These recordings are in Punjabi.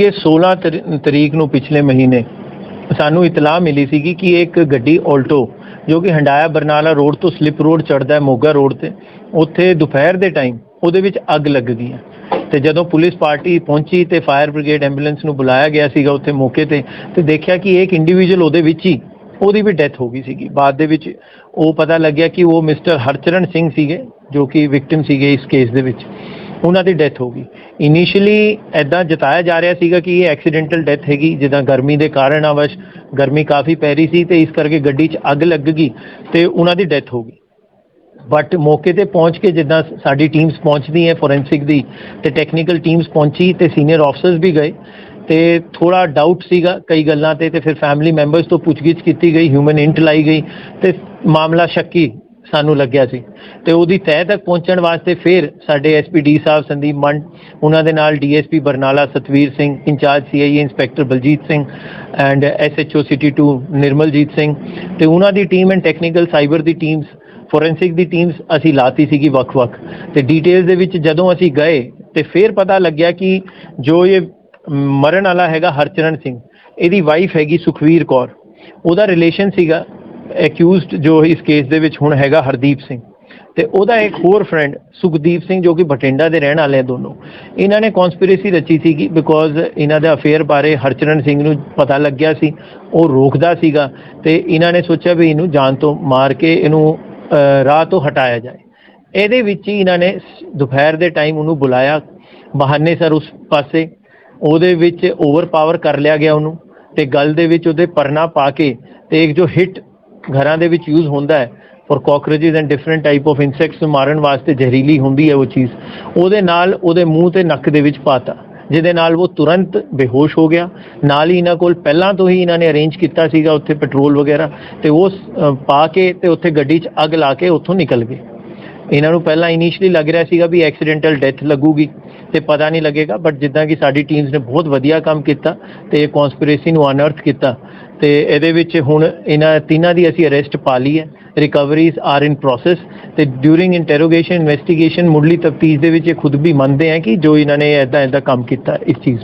ਜੀ ਇਹ 16 ਤਰੀ- ਤਰੀਕ ਨੂੰ ਪਿਛਲੇ ਮਹੀਨੇ ਸਾਨੂੰ ਇਤਲਾਹ ਮਿਲੀ ਸੀਗੀ ਕਿ ਇੱਕ ਗੱਡੀ ਆਲਟੋ ਜੋ ਕਿ ਹੰਡਾਇਆ ਬਰਨਾਲਾ ਰੋਡ ਤੋਂ ਸਲਿਪ ਰੋਡ ਚੜਦਾ ਹੈ, ਮੋਗਾ ਰੋਡ ਤੇ, ਉੱਥੇ ਦੁਪਹਿਰ ਦੇ ਟਾਈਮ ਉਹਦੇ ਵਿੱਚ ਅੱਗ ਲੱਗ ਗਈ ਹੈ। ਤੇ ਜਦੋਂ ਪੁਲਿਸ ਪਾਰਟੀ ਪਹੁੰਚੀ ਤੇ ਫਾਇਰ ਬ੍ਰਿਗੇਡ ਐਂਬੂਲੈਂਸ ਨੂੰ ਬੁਲਾਇਆ ਗਿਆ ਸੀਗਾ ਉੱਥੇ ਮੌਕੇ ਤੇ ਤੇ ਦੇਖਿਆ ਕਿ ਇੱਕ ਇੰਡੀਵਿਜੂਅਲ ਉਹਦੇ ਵਿੱਚ ਹੀ, ਉਹਦੀ ਵੀ ਡੈਥ ਹੋ ਗਈ ਸੀਗੀ। ਬਾਅਦ ਦੇ ਵਿੱਚ ਉਹ ਪਤਾ ਲੱਗਿਆ ਕਿ ਉਹ ਮਿਸਟਰ ਹਰਚਰਨ ਸਿੰਘ ਸੀਗੇ, ਜੋ ਕਿ ਵਿਕਟਿਮ ਸੀਗੇ ਇਸ ਕੇਸ ਦੇ ਵਿੱਚ। ਉਹਨਾਂ ਦੀ ਡੈਥ ਹੋ ਗਈ। ਇਨੀਸ਼ੀਅਲੀ ਐਦਾਂ ਜਤਾਇਆ ਜਾ ਰਿਹਾ ਸੀਗਾ ਕਿ ਇਹ ਐਕਸੀਡੈਂਟਲ ਡੈਥ ਹੈਗੀ, ਜਿੱਦਾਂ ਗਰਮੀ ਦੇ ਕਾਰਨ ਆਵਸ਼ ਗਰਮੀ ਕਾਫੀ ਪੈ ਰਹੀ ਸੀ ਤੇ ਇਸ ਕਰਕੇ ਗੱਡੀ 'ਚ ਅੱਗ ਲੱਗ ਗਈ ਤੇ ਉਹਨਾਂ ਦੀ ਡੈਥ ਹੋ ਗਈ। ਬਟ ਮੌਕੇ ਤੇ ਪਹੁੰਚ ਕੇ ਜਿੱਦਾਂ ਸਾਡੀ ਟੀਮਸ ਪਹੁੰਚਦੀ ਹੈ ਫੋਰੈਂਸਿਕ ਦੀ ਤੇ ਟੈਕਨੀਕਲ ਟੀਮਸ ਪਹੁੰਚੀ ਤੇ ਸੀਨੀਅਰ ਆਫਸਰਸ ਵੀ ਗਏ ਤੇ ਥੋੜਾ ਡਾਊਟ ਸੀਗਾ ਕਈ ਗੱਲਾਂ ਤੇ ਤੇ ਫਿਰ ਫੈਮਿਲੀ ਮੈਂਬਰਸ ਤੋਂ ਪੁੱਛਗਿੱਛ ਕੀਤੀ ਗਈ ਹਿਊਮਨ ਇੰਟ ਲਾਈ ਗਈ ਤੇ ਮਾਮਲਾ ਸ਼ੱਕੀ ਸਾਨੂੰ ਲੱਗਿਆ ਸੀ। ਤੇ ਉਹਦੀ ਤਹਿ ਤੱਕ ਪਹੁੰਚਣ ਵਾਸਤੇ ਫਿਰ ਸਾਡੇ ਐਸਪੀਡੀ ਸਾਹਿਬ ਸੰਦੀਪ ਮੰਡ, ਉਹਨਾਂ ਦੇ ਨਾਲ DSP Barnala Satveer Singh, in charge CIA inspector Baljeet Singh and SHO city 2 Nirmaljeet Singh ਤੇ ਉਹਨਾਂ ਦੀ ਟੀਮ ਐਂਡ ਟੈਕਨੀਕਲ ਸਾਈਬਰ ਦੀ ਟੀਮਸ ਫੋਰੈਂਸਿਕ ਦੀ ਟੀਮਸ ਅਸੀਂ ਲਾਤੀ ਸੀਗੀ ਵੱਖ-ਵੱਖ। ਤੇ ਡਿਟੇਲਸ ਦੇ ਵਿੱਚ ਜਦੋਂ ਅਸੀਂ ਗਏ ਤੇ ਫਿਰ ਪਤਾ ਲੱਗਿਆ ਕਿ ਜੋ ਇਹ ਮਰਨ ਵਾਲਾ ਹੈਗਾ ਹਰਚਰਨ ਸਿੰਘ, ਇਹਦੀ ਵਾਈਫ ਹੈਗੀ ਸੁਖਵੀਰ ਕੌਰ। ਉਹਦਾ ਰਿਲੇਸ਼ਨ ਸੀਗਾ ਐਕਿਊਜ਼ਡ ਜੋ ਇਸ ਕੇਸ ਦੇ ਵਿੱਚ ਹੁਣ ਹੈਗਾ ਹਰਦੀਪ ਸਿੰਘ। ਤੇ ਉਹਦਾ ਇੱਕ ਹੋਰ ਫਰੈਂਡ ਸੁਖਦੀਪ ਸਿੰਘ ਜੋ ਕਿ ਬਠਿੰਡਾ ਦੇ ਰਹਿਣ ਵਾਲੇ ਆ ਦੋਨੋਂ। ਇਹਨਾਂ ਨੇ ਕਨਸਪੀਰੇਸੀ ਰਚੀ ਸੀਗੀ ਬਿਕੋਜ਼ ਇਹਨਾਂ ਦੇ ਅਫੇਅਰ ਬਾਰੇ ਹਰਚਰਨ ਸਿੰਘ ਨੂੰ ਪਤਾ ਲੱਗਿਆ ਸੀ। ਉਹ ਰੋਕਦਾ ਸੀਗਾ ਤੇ ਇਹਨਾਂ ਨੇ ਸੋਚਿਆ ਵੀ ਇਹਨੂੰ ਜਾਨ ਤੋਂ ਮਾਰ ਕੇ ਇਹਨੂੰ ਰਾਹ ਤੋਂ ਹਟਾਇਆ ਜਾਏ। ਇਹਦੇ ਵਿੱਚ ਹੀ ਇਹਨਾਂ ਨੇ ਦੁਪਹਿਰ ਦੇ ਟਾਈਮ ਉਹਨੂੰ ਬੁਲਾਇਆ। ਬਹਾਨੇ ਸਰ ਉਸ ਪਾਸੇ, ਉਹਦੇ ਵਿੱਚ ਓਵਰਪਾਵਰ ਕਰ ਲਿਆ ਗਿਆ ਉਹਨੂੰ ਤੇ ਗੱਲ ਦੇ ਵਿੱਚ ਉਹਦੇ ਪਰਨਾ ਪਾ ਕੇ ਤੇ ਇੱਕ ਜੋ ਹਿੱਟ ਘਰਾਂ ਦੇ ਵਿੱਚ ਯੂਜ਼ ਹੁੰਦਾ ਹੈ for cockroaches and different type of insects ਨੂੰ ਮਾਰਨ ਵਾਸਤੇ ਜ਼ਹਿਰੀਲੀ ਹੁੰਦੀ ਹੈ ਉਹ ਚੀਜ਼। ਉਹਦੇ ਨਾਲ ਉਹਦੇ ਮੂੰਹ ਤੇ ਨੱਕ ਦੇ ਵਿੱਚ ਪਾਤਾ, ਜਿਹਦੇ ਨਾਲ ਉਹ ਤੁਰੰਤ ਬੇਹੋਸ਼ ਹੋ ਗਿਆ। ਨਾਲ ਹੀ ਇਹਨਾਂ ਕੋਲ ਪਹਿਲਾਂ ਤੋਂ ਹੀ ਇਹਨਾਂ ਨੇ ਅਰੇਂਜ ਕੀਤਾ ਸੀਗਾ ਉੱਥੇ ਪੈਟਰੋਲ ਵਗੈਰਾ ਤੇ ਉਹ ਪਾ ਕੇ ਤੇ ਉੱਥੇ ਗੱਡੀ 'ਚ ਅੱਗ ਲਾ ਕੇ ਉੱਥੋਂ ਨਿਕਲ ਗਏ। ਇਹਨਾਂ ਨੂੰ ਪਹਿਲਾਂ ਇਨੀਸ਼ੀਅਲੀ ਲੱਗ ਰਿਹਾ ਸੀਗਾ ਵੀ ਐਕਸੀਡੈਂਟਲ ਡੈਥ ਲੱਗੂਗੀ ਤੇ ਪਤਾ ਨਹੀਂ ਲੱਗੇਗਾ ਬਟ ਜਿੱਦਾਂ ਕਿ ਸਾਡੀ ਟੀਮਸ ਨੇ ਬਹੁਤ ਵਧੀਆ ਕੰਮ ਕੀਤਾ ਤੇ ਕਨਸਪੀਰੇਸੀ ਨੂੰ ਅਨਰਥ ਕੀਤਾ। ਤੇ ਇਹਦੇ ਵਿੱਚ ਹੁਣ ਇਹਨਾਂ ਤਿੰਨਾਂ ਦੀ ਅਸੀਂ ਅਰੈਸਟ ਪਾ ਲਈ ਹੈ। ਰਿਕਵਰੀਜ਼ ਆਰ ਇਨ ਪ੍ਰੋਸੈਸ ਤੇ ਡਿਊਰਿੰਗ ਇੰਟਰੋਗੇਸ਼ਨ ਇਨਵੈਸਟੀਗੇਸ਼ਨ ਮੁੱਢਲੀ ਤਫਤੀਸ਼ ਦੇ ਵਿੱਚ ਇਹ ਖੁਦ ਵੀ ਮੰਨਦੇ ਆ ਕਿ ਜੋ ਇਹਨਾਂ ਨੇ ਐਦਾਂ ਐਦਾਂ ਕੰਮ ਕੀਤਾ ਇਸ ਚੀਜ਼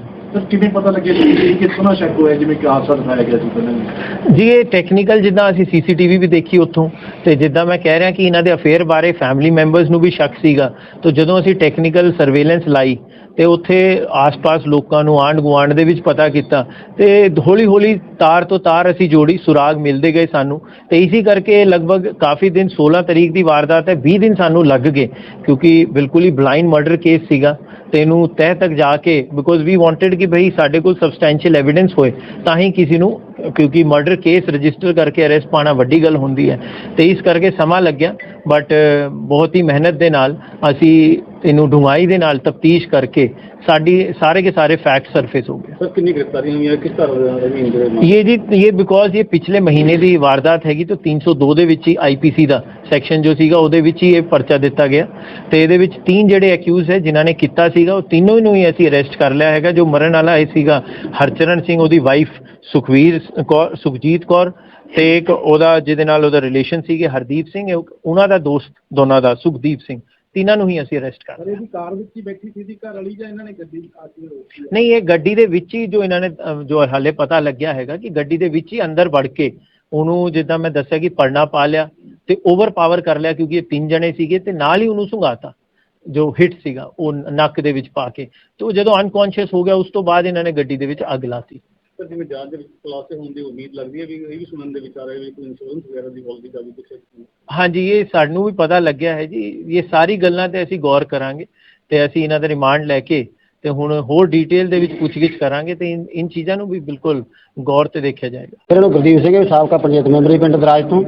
ਕਿਵੇਂ ਪਤਾ ਲੱਗਿਆ ਕਿ ਸ਼ੱਕ ਹੋਇਆ ਜਿਵੇਂ ਕਿ ਹਾਦਸਾ ਦਿਖਾਇਆ ਗਿਆ ਸੀ ਪਹਿਲਾਂ ਵੀ? ਜੀ ਇਹ ਟੈਕਨੀਕਲ ਜਿੱਦਾਂ ਅਸੀਂ ਸੀਸੀਟੀਵੀ ਵੀ ਦੇਖੀ ਉੱਥੋਂ ਤੇ ਜਿੱਦਾਂ ਮੈਂ ਕਹਿ ਰਿਹਾ ਕਿ ਇਹਨਾਂ ਦੇ ਅਫੇਅਰ ਬਾਰੇ ਫੈਮਿਲੀ ਮੈਂਬਰਸ ਨੂੰ ਵੀ ਸ਼ੱਕ ਸੀਗਾ। ਤਾਂ ਜਦੋਂ ਅਸੀਂ ਟੈਕਨੀਕਲ ਸਰਵੇਲੈਂਸ ਲਾਈ ਤੇ ਉੱਥੇ ਆਸ-ਪਾਸ ਲੋਕਾਂ ਨੂੰ ਆਂਢ ਗੁਆਂਢ ਦੇ ਵਿੱਚ ਪਤਾ ਕੀਤਾ ਤੇ ਹੌਲੀ-ਹੌਲੀ ਤਾਰ ਤੋਂ ਤਾਰ ਅਸੀਂ ਜੋੜੀ, ਸੁਰਾਗ ਮਿਲਦੇ ਗਏ ਸਾਨੂੰ ਤੇ ਇਸੇ ਕਰਕੇ ਲਗਭਗ ਕਾਫੀ ਦਿਨ 16 ਤਰੀਕ ਦੀ ਵਾਰਦਾਤ ਹੈ 20 ਦਿਨ ਸਾਨੂੰ ਲੱਗ ਗਏ ਕਿਉਂਕਿ ਬਿਲਕੁਲ ਹੀ ਬਲਾਈਂਡ ਮਰਡਰ ਕੇਸ ਸੀਗਾ ਤੇ ਇਹਨੂੰ ਤਹਿ ਤੱਕ ਜਾ ਕੇ ਬਿਕੋਜ਼ ਵੀ ਵਾਂਟਡ ਕਿ ਭਈ ਸਾਡੇ ਕੋਲ ਸਬਸਟੈਂਸ਼ੀਅਲ ਐਵੀਡੈਂਸ ਹੋਏ ਤਾਂ ਹੀ ਕਿਸੇ ਨੂੰ ਕਿਉਂਕਿ ਮਰਡਰ ਕੇਸ ਰਜਿਸਟਰ ਕਰਕੇ ਅਰੈਸਟ ਪਾਣਾ ਵੱਡੀ ਗੱਲ ਹੁੰਦੀ ਹੈ। ਤੇ ਇਸ ਕਰਕੇ ਸਮਾਂ ਲੱਗਿਆ ਬਟ ਬਹੁਤ ਹੀ ਮਿਹਨਤ ਦੇ ਨਾਲ ਅਸੀਂ ਇਹਨੂੰ ਢੁਮਾਈ ਦੇ ਨਾਲ ਤਫਤੀਸ਼ ਕਰਕੇ ਸਾਡੀ ਸਾਰੇ ਕੇ ਸਾਰੇ ਫੈਕਟ ਸਰਫੇਸ ਹੋ ਗਏ। ਸਰ ਕਿੰਨੀ ਗ੍ਰਿਫਤਾਰੀਆਂ ਹੋਈਆਂ ਕਿਸ ਤਰ੍ਹਾਂ ਦਾ ਇਹ ਜੀ ਇਹ ਬਿਕੋਜ਼ ਇਹ ਪਿਛਲੇ ਮਹੀਨੇ ਦੀ ਵਾਰਦਾਤ ਹੈਗੀ ਤਾਂ 302 ਦੇ ਵਿੱਚ ਹੀ ਆਈਪੀਸੀ ਦਾ ਸੈਕਸ਼ਨ ਜੋ ਸੀਗਾ ਉਹਦੇ ਵਿੱਚ ਹੀ ਇਹ ਪਰਚਾ ਦਿੱਤਾ ਗਿਆ। ਤੇ ਇਹਦੇ ਵਿੱਚ ਤਿੰਨ ਜਿਹੜੇ ਅਕਿਊਜ਼ ਹੈ ਜਿਨ੍ਹਾਂ ਨੇ ਕੀਤਾ ਸੀਗਾ ਉਹ ਤਿੰਨੋਂ ਨੂੰ ਹੀ ਅਸੀਂ ਅਰੈਸਟ ਕਰ ਲਿਆ ਹੈਗਾ। ਜੋ ਮਰਨ ਵਾਲਾ ਇਹ ਸੀਗਾ ਹਰਚਰਨ ਸਿੰਘ ਉਹਦੀ ਵਾਈਫ ਸੁਖਵੀਰ ਕੌਰ ਸੁਖਜੀਤ ਕੌਰ ਤੇ ਇੱਕ ਉਹਦਾ ਜਿਹਦੇ ਨਾਲ ਉਹਦਾ ਰਿਲੇਸ਼ਨ ਸੀਗੇ ਹਰਦੀਪ ਸਿੰਘ ਉਹਨਾਂ ਦਾ ਦੋਸਤ ਦੋਨਾਂ ਦਾ ਸੁਖਦੀਪ ਸਿੰਘ। ਤਿੰਨਾਂ ਨੂੰ ਹੀ ਅਸੀਂ ਅਰੈਸਟ ਕਰ ਲਿਆ ਇਹਦੀ ਕਾਰ ਵਿੱਚ ਹੀ ਬੈਠੀ ਸੀ ਦੀ ਘਰ ਵਾਲੀ ਜਾਂ ਇਹਨਾਂ ਨੇ ਗੱਡੀ ਆ ਕੇ? ਨਹੀਂ ਇਹ ਗੱਡੀ ਦੇ ਵਿੱਚ ਹੀ ਜੋ ਇਹਨਾਂ ਨੇ ਜੋ ਹਾਲੇ ਪਤਾ ਲੱਗਿਆ ਹੈਗਾ ਕਿ ਗੱਡੀ ਦੇ ਵਿੱਚ ਹੀ ਅੰਦਰ ਵੜ ਕੇ ਉਹਨੂੰ ਜਿੱਦਾਂ ਮੈਂ ਦੱਸਿਆ ਕਿ ਪਰਨਾ ਪਾ ਲਿਆ ਤੇ ਓਵਰ ਪਾਵਰ ਕਰ ਲਿਆ ਕਿਉਂਕਿ ਇਹ ਤਿੰਨ ਜਣੇ ਸੀਗੇ ਤੇ ਨਾਲ ਹੀ ਉਹਨੂੰ ਸੁੰਘਾਤਾ ਜੋ ਹਿੱਟ ਸੀਗਾ ਉਹ ਨੱਕ ਦੇ ਵਿੱਚ ਪਾ ਕੇ। ਤੇ ਉਹ ਜਦੋਂ ਅਨਕੌਂਸ਼ੀਅਸ ਹੋ ਗਿਆ ਉਸ ਤੋਂ ਬਾਅਦ ਇਹਨਾਂ ਨੇ ਗੱਡੀ ਦੇ ਵਿੱਚ ਅੱਗ ਲਾਤੀ। ਸਰ ਜਿਵੇਂ ਜਾਂਚ ਦੇ ਵਿੱਚ ਖੁਲਾਸੇ ਹੋਣ ਦੀ ਉਮੀਦ ਲੱਗਦੀ ਹੈ ਵੀ ਇਹ ਵੀ ਸੁਣਨ ਦੇ ਵਿੱਚ ਆ ਰਿਹਾ ਵੀ ਕੋਈ ਇੰਸ਼ੋਰੈਂਸ ਵਗੈਰਾ ਦੀ ਪਾਲਿਸੀ ਦਾ ਵੀ ਕੁਛ ਹਾਂਜੀ, ਇਹ ਸਾਨੂੰ ਵੀ ਪਤਾ ਲੱਗਿਆ ਹੈ ਜੀ। ਇਹ ਸਾਰੀ ਗੱਲਾਂ ਤੇ ਅਸੀਂ ਗੌਰ ਕਰਾਂਗੇ ਤੇ ਅਸੀਂ ਇਹਨਾਂ ਦਾ ਰਿਮਾਂਡ ਲੈ ਕੇ ਤੇ ਹੁਣ ਹੋਰ ਡਿਟੇਲ ਦੇ ਵਿੱਚ ਪੁੱਛਗਿੱਛ ਕਰਾਂਗੇ ਤੇ ਇਨ ਇਨ ਚੀਜ਼ਾਂ ਨੂੰ ਵੀ ਬਿਲਕੁਲ ਗੌਰ ਤੇ ਦੇਖਿਆ ਜਾਏਗਾ। ਫਿਰ ਉਹਨੂੰ ਗੁਰਦੀਪ ਸਿੰਘ ਸਾਬਕਾ ਪੰਚਾਇਤ ਮੈਂਬਰ ਪਿੰਡ ਦਰਾਜ ਤੋਂ।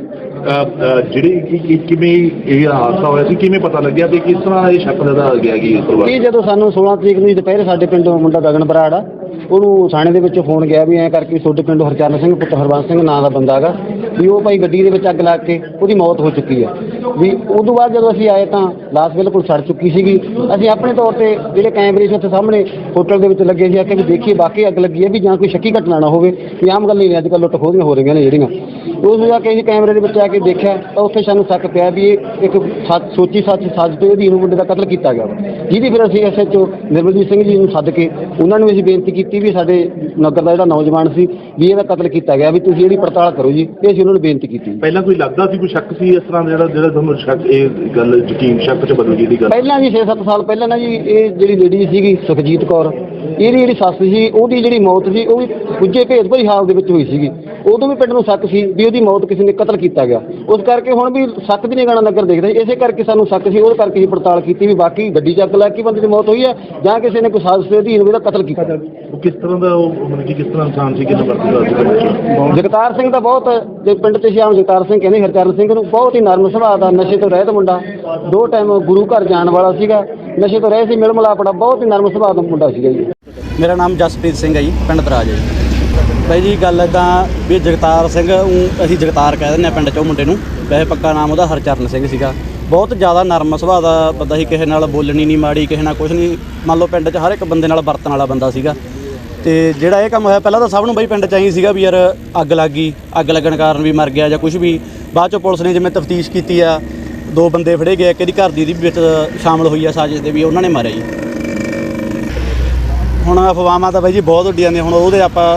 ਜਿਹੜੀ ਕਿ- ਕਿ- ਕਿਵੇਂ ਇਹ ਹਾਦਸਾ ਹੋਇਆ ਸੀ ਕਿਵੇਂ ਪਤਾ ਲੱਗਿਆ ਤੇ ਕਿਸ ਤਰ੍ਹਾਂ ਇਹ ਸ਼ੱਕ ਦਾ ਗਿਆ ਕਿ ਇਸ ਪਰਿਵਾਰ ਇਹ ਜਦੋਂ ਸਾਨੂੰ 16 ਤਰੀਕ ਨੂੰ ਦੁਪਹਿਰੇ ਸਾਡੇ ਪਿੰਡੋਂ ਮੁੰਡਾ ਗਗਨ ਬਰਾੜ ਆ ਉਹਨੂੰ ਥਾਣੇ ਦੇ ਵਿੱਚ ਫੋਨ ਗਿਆ ਵੀ ਐਂ ਕਰਕੇ ਤੁਹਾਡੇ ਪਿੰਡੋਂ ਹਰਚਰਨ ਸਿੰਘ ਪੁੱਤਰ ਹਰਬੰਸ ਸਿੰਘ ਨਾਂ ਦਾ ਬੰਦਾ ਹੈਗਾ ਵੀ ਉਹ ਭਾਈ ਗੱਡੀ ਦੇ ਵਿੱਚ ਅੱਗ ਲੱਗ ਕੇ ਉਹਦੀ ਮੌਤ ਹੋ ਚੁੱਕੀ ਆ। ਵੀ ਉਦੋਂ ਬਾਅਦ ਜਦੋਂ ਅਸੀਂ ਆਏ ਤਾਂ ਲਾਸ਼ ਬਿਲਕੁਲ ਸੜ ਚੁੱਕੀ ਸੀਗੀ। ਅਸੀਂ ਆਪਣੇ ਤੌਰ ਤੇ ਜਿਹੜੇ ਕੈਮਰੇ ਸੀ ਉੱਥੇ ਸਾਹਮਣੇ ਹੋਟਲ ਦੇ ਵਿੱਚ ਲੱਗੇ ਸੀ। ਆ ਕਿ ਵੀ ਦੇਖੀਏ ਬਾਕੀ ਅੱਗ ਲੱਗੀ ਹੈ ਵੀ ਜਾਂ ਕੋਈ ਸ਼ੱਕੀ ਘਟਨਾ ਨਾ ਹੋਵੇ। ਵੀ ਆਮ ਗੱਲ ਨਹੀਂ, ਅੱਜ ਕੱਲ੍ਹ ਲੁੱਟ ਖੋਹਦੀਆਂ ਹੋ ਰਹੀਆਂ ਨੇ ਜਿਹੜੀਆਂ। ਉਸ ਜਾ ਕੇ ਅਸੀਂ ਕੈਮਰੇ ਦੇ ਵਿੱਚ ਆ ਕੇ ਦੇਖਿਆ ਤਾਂ ਉੱਥੇ ਸਾਨੂੰ ਸ਼ੱਕ ਪਿਆ ਵੀ ਇਹ ਇੱਕ ਸੱਚ ਸੋਚੀ ਸੱਚ ਸੱਚ ਤੇ ਅਧੀਨ ਮੁੰਡੇ ਦਾ ਕਤਲ ਕੀਤਾ ਗਿਆ ਵਾ। ਜਿਹਦੀ ਫਿਰ ਅਸੀਂ ਐਸਐਚਓ ਨਿਰਮਲਜੀਤ ਸਿੰਘ ਜੀ ਨੂੰ ਸੱਦ ਕੇ ਉਹਨਾਂ ਨੂੰ ਅਸੀਂ ਬੇਨਤੀ ਕੀਤੀ ਵੀ ਸਾਡੇ ਨਗਰ ਦਾ ਜਿਹੜਾ ਨੌਜਵਾਨ ਸੀ ਵੀ ਇਹਦਾ ਕਤਲ ਕੀਤਾ ਗਿਆ ਵੀ ਤੁਸੀਂ ਇਹਦੀ ਪੜਤਾਲ ਕਰੋ ਜੀ। ਇਹ ਅਸੀਂ ਉਹਨਾਂ ਨੂੰ ਬੇਨਤੀ ਕੀਤੀ। ਪਹਿਲਾਂ ਕੋਈ ਲੱਗਦਾ ਸੀ ਕੋਈ ਸ਼ੱਕ ਸੀ ਇਸ ਤਰ੍ਹਾਂ ਦਾ ਜਿਹੜਾ ਜਿਹੜਾ ਤੁਹਾਨੂੰ ਸ਼ੱਕ ਇਹ ਗੱਲ ਯਕੀਨ ਸ਼ੱਕ ਚ ਬਦਲ ਗਈ ਦੀ ਗੱਲ? ਪਹਿਲਾਂ ਵੀ 6-7 ਸਾਲ ਪਹਿਲਾਂ ਨਾ ਜੀ ਇਹ ਜਿਹੜੀ ਲੇਡੀ ਸੀਗੀ ਸੁਖਜੀਤ ਕੌਰ ਇਹਦੀ ਜਿਹੜੀ ਸੱਸ ਸੀ ਉਹਦੀ ਜਿਹੜੀ ਮੌਤ ਸੀ ਉਹ ਵੀ ਪੁੱਜੇ ਭੇਦ ਭਰੀ ਹਾਲ ਦੇ ਵਿੱਚ ਹੋਈ ਸੀਗੀ। ਉਦੋਂ ਵੀ ਪਿੰਡ ਨੂੰ ਸ਼ੱਕ ਸੀ ਵੀ ਉਹਦੀ ਮੌਤ ਕਿਸੇ ਨੇ ਕਤਲ ਕੀਤਾ ਗਿਆ। ਉਸ ਕਰਕੇ ਹੁਣ ਵੀ ਸ਼ੱਕ ਦੀ ਨਿਗਾਹ ਨਾਲ ਨਗਰ ਦੇਖਦੇ। ਇਸੇ ਕਰਕੇ ਸਾਨੂੰ ਸ਼ੱਕ ਸੀ ਉਹਦੇ ਕਰਕੇ ਹੀ ਪੜਤਾਲ ਕੀਤੀ ਵੀ ਬਾਕੀ ਗੱਡੀ ਚੱਕ ਲੈ ਕੇ ਬੰਦੇ ਦੀ ਮੌਤ ਹੋਈ ਹੈ ਜਾਂ ਕਿਸੇ ਨੇ ਕੋਈ ਸਾਜ਼ਿਸ਼ ਦੇ ਅਧੀਨ ਉਹਦਾ ਕਤਲ ਕੀਤਾ। ਉਹ ਕਿਸ ਤਰ੍ਹਾਂ ਦਾ ਉਹ ਮਤਲਬ ਕਿ ਕਿਸ ਤਰ੍ਹਾਂ ਇਨਸਾਨ ਸੀ ਕਿੰਨਾ ਵਰਤਦਾ? ਜਗਤਾਰ ਸਿੰਘ ਦਾ ਬਹੁਤ ਜੇ ਪਿੰਡ ਤੇ ਸ਼ਾਮ ਜਗਤਾਰ ਸਿੰਘ ਕਹਿੰਦੇ ਹਰਚਰਨ ਸਿੰਘ ਨੂੰ ਬਹੁਤ ਹੀ ਨਰਮ ਸੁਭਾਅ ਦਾ ਨਸ਼ੇ ਤੋਂ ਰਹਿਤ ਮੁੰਡਾ। ਦੋ ਟਾਈਮ ਗੁਰੂ ਘਰ ਜਾਣ ਵਾਲਾ ਸੀਗਾ। ਨਸ਼ੇ ਤੋਂ ਰਹਿ ਸੀ ਮਿਲ ਮਿਲਾਪੜਾ ਬਹੁਤ ਹੀ ਨਰਮ ਸੁਭਾਅ ਦਾ ਮੁੰਡਾ ਸੀਗਾ ਜੀ। ਮੇਰਾ ਨਾਮ ਜਸਪ੍ਰੀਤ ਸਿੰਘ ਹੈ ਜੀ ਪਿੰਡ ਦਰਾਜ ਹੈ ਜੀ। ਬਾਈ ਜੀ, ਗੱਲ ਇਦਾਂ ਵੀ ਜਗਤਾਰ ਸਿੰਘ ਊਂ ਅਸੀਂ ਜਗਤਾਰ ਕਹਿ ਦਿੰਦੇ ਆ ਪਿੰਡ 'ਚੋਂ ਮੁੰਡੇ ਨੂੰ। ਵੈਸੇ ਪੱਕਾ ਨਾਮ ਉਹਦਾ ਹਰਚਰਨ ਸਿੰਘ ਸੀਗਾ। ਬਹੁਤ ਜ਼ਿਆਦਾ ਨਰਮ ਸੁਭਾਅ ਦਾ ਬੰਦਾ ਸੀ, ਕਿਸੇ ਨਾਲ ਬੋਲਣੀ ਨਹੀਂ ਮਾੜੀ, ਕਿਸੇ ਨਾਲ ਕੁਝ ਨਹੀਂ। ਮੰਨ ਲਓ ਪਿੰਡ 'ਚ ਹਰ ਇੱਕ ਬੰਦੇ ਨਾਲ ਵਰਤਣ ਵਾਲਾ ਬੰਦਾ ਸੀਗਾ। ਤੇ ਜਿਹੜਾ ਇਹ ਕੰਮ ਹੋਇਆ, ਪਹਿਲਾਂ ਤਾਂ ਸਭ ਨੂੰ ਬਾਈ ਪਿੰਡ 'ਚ ਆਈ ਸੀਗਾ ਵੀ ਯਾਰ ਅੱਗ ਲੱਗ ਗਈ, ਅੱਗ ਲੱਗਣ ਕਾਰਨ ਵੀ ਮਰ ਗਿਆ ਜਾਂ ਕੁਝ ਵੀ। ਬਾਅਦ 'ਚੋਂ ਪੁਲਿਸ ਨੇ ਜਿਵੇਂ ਤਫਤੀਸ਼ ਕੀਤੀ ਆ, ਦੋ ਬੰਦੇ ਫੜੇ ਗਏ, ਇੱਕ ਇਹਦੀ ਘਰ ਦੀ ਦੀ ਵਿੱਚ ਸ਼ਾਮਲ ਹੋਈ ਆ ਸਾਜ਼ਿਸ਼ ਦੇ ਵੀ ਉਹਨਾਂ ਨੇ ਮਾਰਿਆ ਜੀ। ਹੁਣ ਅਫਵਾਹਾਂ ਤਾਂ ਬਾਈ ਜੀ ਬਹੁਤ ਉੱਡੀਆਂ ਨੇ, ਹੁਣ ਉਹਦੇ ਆਪਾਂ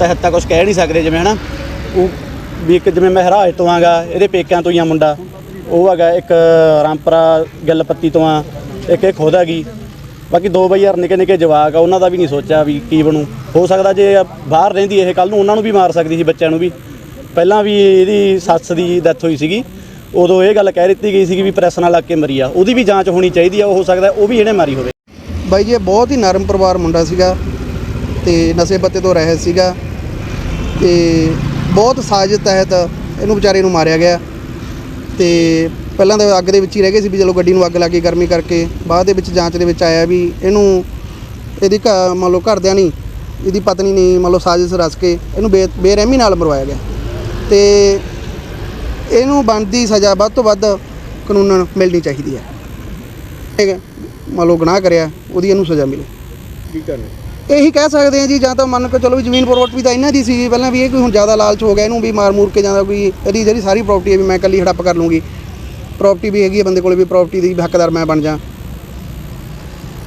ਤਾਂ ਤਾਂ ਕੁਝ ਕਹਿ ਨਹੀਂ ਸਕਦੇ ਜਿਵੇਂ, ਹਨਾ? ਉਹ ਵੀ ਇੱਕ ਜਿਵੇਂ ਮਹਿਰਾਜ ਤੋਂ ਆਗਾ, ਇਹਦੇ ਪੇਕਿਆਂ ਤੋਂ ਹੀ ਆ ਮੁੰਡਾ। ਉਹ ਹੈਗਾ ਇੱਕ ਰਾਮਪਰਾ ਗਿੱਲਪੱਤੀ ਤੋਂ ਆ, ਇੱਕ ਇਹ ਖੁਦ ਹੈਗੀ। ਬਾਕੀ ਦੋ ਬਈ ਯਾਰ ਨਿੱਕੇ ਨਿੱਕੇ ਜਵਾਕ ਆ, ਉਹਨਾਂ ਦਾ ਵੀ ਨਹੀਂ ਸੋਚਿਆ ਵੀ ਕੀ ਬਣੂ। ਹੋ ਸਕਦਾ ਜੇ ਬਾਹਰ ਰਹਿੰਦੀ ਇਹ ਕੱਲ ਨੂੰ, ਉਹਨਾਂ ਨੂੰ ਵੀ ਮਾਰ ਸਕਦੀ ਸੀ ਬੱਚਿਆਂ ਨੂੰ ਵੀ। ਪਹਿਲਾਂ ਵੀ ਇਹਦੀ ਸੱਸ ਦੀ ਡੈਥ ਹੋਈ ਸੀਗੀ। ਉਦੋਂ ਇਹ ਗੱਲ ਕਹਿ ਦਿੱਤੀ ਗਈ ਸੀਗੀ ਵੀ ਪ੍ਰੈਸ ਨਾਲ ਲੱਗ ਕੇ ਮਰੀ ਆ। ਉਹਦੀ ਵੀ ਜਾਂਚ ਹੋਣੀ ਚਾਹੀਦੀ ਆ ਉਹ ਹੋ ਸਕਦਾ ਉਹ ਵੀ ਇਹਨੇ ਮਾਰੀ ਹੋਵੇ। ਬਾਈ ਜੀ, ਇਹ ਬਹੁਤ ਹੀ ਨਰਮ ਪਰਿਵਾਰ ਮੁੰਡਾ ਸੀਗਾ ਤੇ ਨਸ਼ੇ ਪੱਤੇ ਤੋਂ ਰਹਿਤ ਸੀਗਾ। ਤੇ ਬਹੁਤ ਸਾਜ਼ਿਸ਼ ਤਹਿਤ ਇਹਨੂੰ ਵਿਚਾਰੇ ਨੂੰ ਮਾਰਿਆ ਗਿਆ। ਤੇ ਪਹਿਲਾਂ ਤਾਂ ਅੱਗ ਦੇ ਵਿੱਚ ਹੀ ਰਹਿ ਗਏ ਸੀ ਵੀ ਚਲੋ ਗੱਡੀ ਨੂੰ ਅੱਗ ਲੱਗ ਗਈ ਗਰਮੀ ਕਰਕੇ। ਬਾਅਦ ਦੇ ਵਿੱਚ ਜਾਂਚ ਦੇ ਵਿੱਚ ਆਇਆ ਵੀ ਇਹਨੂੰ ਇਹਦੀ ਘ- ਮੰਨ ਲਓ ਘਰਦਿਆਂ ਨਹੀਂ ਇਹਦੀ ਪਤਨੀ ਨੇ ਮੰਨ ਲਓ ਸਾਜ਼ਿਸ਼ ਰਚ ਕੇ ਇਹਨੂੰ ਬੇ, ਬੇਰਹਿਮੀ ਨਾਲ ਮਰਵਾਇਆ ਗਿਆ। ਤੇ ਇਹਨੂੰ ਬਣਦੀ ਸਜ਼ਾ ਵੱਧ ਤੋਂ ਵੱਧ ਕਾਨੂੰਨ ਮਿਲਣੀ ਚਾਹੀਦੀ ਹੈ। ਠੀਕ ਹੈ ਮੰਨ ਲਓ ਗੁਨਾਹ ਕਰਿਆ, ਉਹਦੀ ਇਹਨੂੰ ਸਜ਼ਾ ਮਿਲੇ। ਕੀ ਕਰਨਾ? ਇਹੀ ਕਹਿ ਸਕਦੇ ਆ ਜੀ ਜਾਂ ਤਾਂ ਮੰਨ ਕੇ ਚਲੋ ਵੀ ਜ਼ਮੀਨ ਪ੍ਰਾਪਰਟੀ ਤਾਂ ਇਹਨਾਂ ਦੀ ਸੀ ਪਹਿਲਾਂ ਵੀ ਇਹ ਕੋਈ ਹੁਣ ਜ਼ਿਆਦਾ ਲਾਲਚ ਹੋ ਗਿਆ ਇਹਨੂੰ ਵੀ ਮਾਰ ਮੂਰ ਕੇ ਜਾਂਦਾ ਕੋਈ ਇਹਦੀ ਜਿਹੜੀ ਸਾਰੀ ਪ੍ਰਾਪਰਟੀ ਹੈ ਵੀ ਮੈਂ ਇਕੱਲੀ ਹੜੱਪ ਕਰ ਲੂੰਗੀ। ਪ੍ਰਾਪਰਟੀ ਵੀ ਹੈਗੀ ਹੈ ਬੰਦੇ ਕੋਲੇ ਵੀ ਪ੍ਰਾਪਰਟੀ ਦੀ ਵੀ ਹੱਕਦਾਰ ਮੈਂ ਬਣ ਜਾ।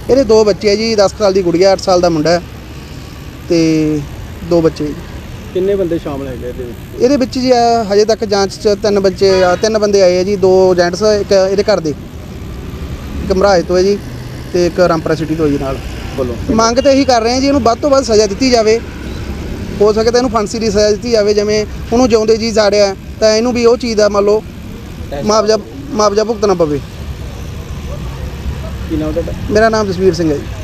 ਇਹਦੇ ਦੋ ਬੱਚੇ ਆ ਜੀ 10 ਸਾਲ ਦੀ ਗੁੜੀਆ 8 ਸਾਲ ਦਾ ਮੁੰਡਾ ਤੇ ਦੋ ਬੱਚੇ। ਕਿੰਨੇ ਬੰਦੇ ਸ਼ਾਮਲ ਹੈਗੇ ਇਹਦੇ ਵਿੱਚ? ਇਹਦੇ ਵਿੱਚ ਜੀ ਆ, ਹਜੇ ਤੱਕ ਜਾਂਚ 'ਚ ਤਿੰਨ ਬੱਚੇ ਆ ਤਿੰਨ ਬੰਦੇ ਆਏ ਆ ਜੀ ਦੋ ਜੈਂਟਸ ਇੱਕ ਇਹਦੇ ਘਰ ਦੇ। ਇੱਕ ਮਹਾਰਾਜ ਤੋਂ ਹੈ ਜੀ ਤੇ ਇੱਕ ਰਾਮਪੁਰਾ ਸਿਟੀ ਤੋਂ ਜੀ ਨਾਲ। ਮੰਗ ਤਾਂ ਇਹੀ ਕਰ ਰਹੇ ਹਾਂ ਜੀ ਇਹਨੂੰ ਵੱਧ ਤੋਂ ਵੱਧ ਸਜ਼ਾ ਦਿੱਤੀ ਜਾਵੇ। ਹੋ ਸਕੇ ਤਾਂ ਇਹਨੂੰ ਫਾਂਸੀ ਦੀ ਸਜ਼ਾ ਦਿੱਤੀ ਜਾਵੇ ਜਿਵੇਂ ਉਹਨੂੰ ਜਿਉਂਦੇ ਜੀ ਜਾੜਿਆ ਤਾਂ ਇਹਨੂੰ ਵੀ ਉਹ ਚੀਜ਼ ਦਾ ਮੰਨ ਲਓ ਮੁਆਵਜ਼ਾ ਮੁਆਵਜ਼ਾ ਭੁਗਤਣਾ ਪਵੇ। ਕੀ ਨਾਮ ਤੁਹਾਡਾ? ਮੇਰਾ ਨਾਮ ਜਸਵੀਰ ਸਿੰਘ ਹੈ ਜੀ।